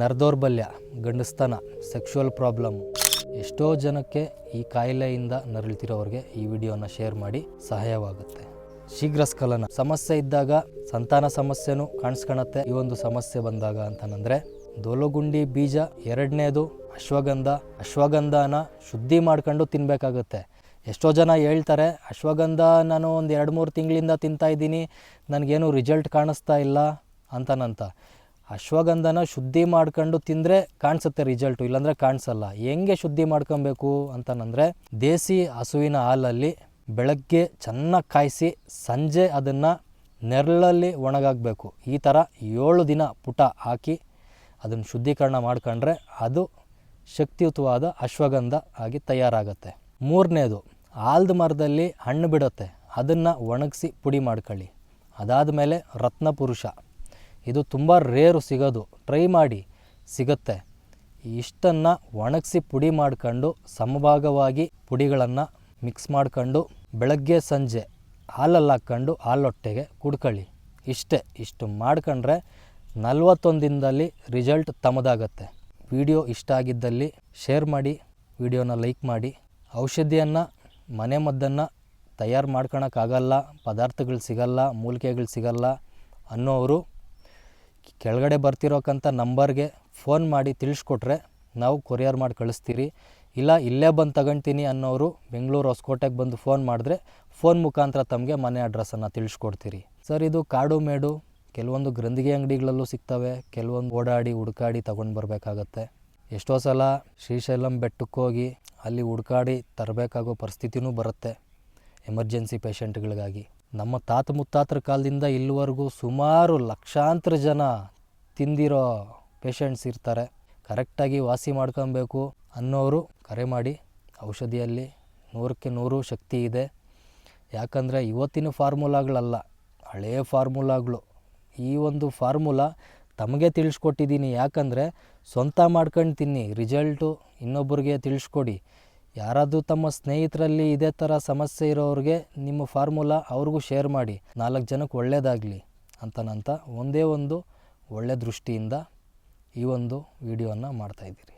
ನರದೌರ್ಬಲ್ಯ, ಗಂಡಸ್ತನ sexual problem ಎಷ್ಟೋ ಜನಕ್ಕೆ ಈ ಕಾಯಿಲೆಯಿಂದ ನರಳುತ್ತಿರೋರಿಗೆ ಈ ವಿಡಿಯೋನ ಶೇರ್ ಮಾಡಿ ಸಹಾಯವಾಗುತ್ತೆ. ಶೀಘ್ರ ಸ್ಖಲನ. ಸಮಸ್ಯೆ ಇದ್ದಾಗ, ಸಂತಾನ ಸಮಸ್ಯೆನೂ ಕಾಣಿಸ್ಕೊಳತ್ತೆ ಈ ಒಂದು ಸಮಸ್ಯೆ ಬಂದಾಗ ಅಂತಂದ್ರೆ ದೋಲಗುಂಡಿ ಬೀಜ ಎರಡನೇದು ಅಶ್ವಗಂಧ. ಅಶ್ವಗಂಧನ ಶುದ್ಧಿ ಮಾಡ್ಕೊಂಡು ತಿನ್ನಬೇಕಾಗುತ್ತೆ ಎಷ್ಟೋ ಜನ ಹೇಳ್ತಾರೆ, ಅಶ್ವಗಂಧ ನಾನು ಒಂದು ಎರಡು ಮೂರು ತಿಂಗಳಿಂದ ತಿಂತಾ ಇದ್ದೀನಿ, ನನಗೇನು ರಿಸಲ್ಟ್ ಕಾಣಿಸ್ತಾ ಇಲ್ಲ ಅಂತನಂತ. ಅಶ್ವಗಂಧನ ಶುದ್ಧಿ ಮಾಡ್ಕೊಂಡು ತಿಂದರೆ ಕಾಣಿಸುತ್ತೆ ರಿಸಲ್ಟು ಇಲ್ಲಾಂದರೆ ಕಾಣಿಸಲ್ಲ. ಹೆಂಗೆ ಶುದ್ಧಿ ಮಾಡ್ಕೊಬೇಕು ಅಂತಂದ್ರೆ ದೇಸಿ ಹಸುವಿನ ಹಾಲಲ್ಲಿ ಬೆಳಗ್ಗೆ ಚೆನ್ನಾಗಿ ಕಾಯಿಸಿ ಸಂಜೆ ಅದನ್ನು ನೆರಳಲ್ಲಿ ಒಣಗಾಗಬೇಕು ಈ ಥರ ಏಳು ದಿನ ಪುಟ ಹಾಕಿ ಅದನ್ನು ಶುದ್ಧೀಕರಣ ಮಾಡ್ಕೊಂಡ್ರೆ ಅದು ಶಕ್ತಿಯುತವಾದ ಅಶ್ವಗಂಧ ಆಗಿ ತಯಾರಾಗುತ್ತೆ. ಮೂರನೇದು ಆಲ್ದ ಮರದಲ್ಲಿ ಹಣ್ಣು ಬಿಡುತ್ತೆ. ಅದನ್ನು ಒಣಗಿಸಿ ಪುಡಿ ಮಾಡ್ಕೊಳ್ಳಿ. ಅದಾದ ಮೇಲೆ ರತ್ನಪುರುಷ. ಇದು ತುಂಬ ರೇರು ಸಿಗೋದು. ಟ್ರೈ ಮಾಡಿ, ಸಿಗುತ್ತೆ. ಇಷ್ಟನ್ನು ಒಣಗಿಸಿ ಪುಡಿ ಮಾಡ್ಕೊಂಡು, ಸಮಭಾಗವಾಗಿ ಪುಡಿಗಳನ್ನು ಮಿಕ್ಸ್ ಮಾಡ್ಕೊಂಡು, ಬೆಳಗ್ಗೆ, ಸಂಜೆ ಹಾಲಲ್ಲಿ ಹಾಕ್ಕೊಂಡು, ಹಾಲೊಟ್ಟೆಗೆ ಕುಡ್ಕೊಳ್ಳಿ. ಇಷ್ಟೇ, ಇಷ್ಟು ಮಾಡ್ಕೊಂಡ್ರೆ ನಲ್ವತ್ತೊಂದು ದಿನದಲ್ಲಿ ರಿಸಲ್ಟ್ ತಮ್ಮದಾಗತ್ತೆ. ವಿಡಿಯೋ ಇಷ್ಟ ಆಗಿದ್ದಲ್ಲಿ ಶೇರ್ ಮಾಡಿ, ವಿಡಿಯೋನ ಲೈಕ್ ಮಾಡಿ. ಔಷಧಿಯನ್ನು, ಮನೆ ಮದ್ದನ್ನು ತಯಾರು ಮಾಡ್ಕೊಳಕ್ಕಾಗಲ್ಲ ಪದಾರ್ಥಗಳು ಸಿಗಲ್ಲ, ಮೂಲಿಕೆಗಳು ಸಿಗಲ್ಲ ಅನ್ನೋರು ಕೆಳಗಡೆ ಬರ್ತಿರೋಕ್ಕಂಥ ನಂಬರ್ಗೆ ಫೋನ್ ಮಾಡಿ ತಿಳಿಸ್ಕೊಟ್ರೆ ನಾವು ಕೊರಿಯರ್ ಮಾಡಿ ಕಳಿಸ್ತೀರಿ. ಇಲ್ಲ, ಇಲ್ಲೇ ಬಂದು ತಗೊಳ್ತೀನಿ ಅನ್ನೋರು ಬೆಂಗಳೂರು ಹೊಸಕೋಟೆಗೆ ಬಂದು ಫೋನ್ ಮಾಡಿದ್ರೆ ಫೋನ್ ಮುಖಾಂತರ ತಮಗೆ ಮನೆ ಅಡ್ರೆಸ್ಸನ್ನು ತಿಳಿಸ್ಕೊಡ್ತೀರಿ. ಸರ್, ಇದು ಕಾಡು ಮೇಡು. ಕೆಲವೊಂದು ಗ್ರಂಥಿಗೆ ಅಂಗಡಿಗಳಲ್ಲೂ ಸಿಗ್ತವೆ. ಕೆಲವೊಂದು ಓಡಾಡಿ, ಹುಡುಕಾಡಿ ತಗೊಂಡು ಬರಬೇಕಾಗತ್ತೆ. ಎಷ್ಟೋ ಸಲ ಶ್ರೀಶೈಲಂ ಬೆಟ್ಟಕ್ಕೆ ಹೋಗಿ ಅಲ್ಲಿ ಹುಡುಕಾಡಿ ತರಬೇಕಾಗೋ ಪರಿಸ್ಥಿತಿನೂ ಬರುತ್ತೆ. ಎಮರ್ಜೆನ್ಸಿ ಪೇಷಂಟ್ಗಳಿಗಾಗಿ. ನಮ್ಮ ತಾತ ಮುತ್ತಾತರ ಕಾಲದಿಂದ ಇಲ್ಲಿವರೆಗೂ ಸುಮಾರು ಲಕ್ಷಾಂತರ ಜನ ತಿಂದಿರೋ ಪೇಷಂಟ್ಸ್ ಇರ್ತಾರೆ. ಕರೆಕ್ಟಾಗಿ ವಾಸಿ ಮಾಡ್ಕೊಬೇಕು ಅನ್ನೋರು ಕರೆ ಮಾಡಿ ಔಷಧಿಯಲ್ಲಿ ನೂರಕ್ಕೆ ನೂರು ಶಕ್ತಿ ಇದೆ. ಯಾಕಂದರೆ ಇವತ್ತಿನ ಫಾರ್ಮುಲಾಗಳಲ್ಲ ಹಳೆಯ ಫಾರ್ಮುಲಾಗಳು. ಈ ಒಂದು ಫಾರ್ಮುಲಾ ತಮಗೆ ತಿಳಿಸ್ಕೊಟ್ಟಿದ್ದೀನಿ. ಯಾಕಂದರೆ ಸ್ವಂತ ಮಾಡ್ಕೊಂಡು ತಿನ್ನಿ, ರಿಸಲ್ಟು ಇನ್ನೊಬ್ಬರಿಗೆ ತಿಳಿಸ್ಕೊಡಿ. ಯಾರಾದರೂ ತಮ್ಮ ಸ್ನೇಹಿತರಲ್ಲಿ ಇದೇ ಥರ ಸಮಸ್ಯೆ ಇರೋರಿಗೆ ನಿಮ್ಮ ಫಾರ್ಮುಲಾ ಅವ್ರಿಗೂ ಶೇರ್ ಮಾಡಿ. ನಾಲ್ಕು ಜನಕ್ಕೆ ಒಳ್ಳೆಯದಾಗಲಿ ಅಂತನಂತ ಒಂದೇ ಒಂದು ಒಳ್ಳೆ ದೃಷ್ಟಿಯಿಂದ ಈ ಒಂದು ವಿಡಿಯೋನ ಮಾಡ್ತಾಯಿದ್ದೀರಿ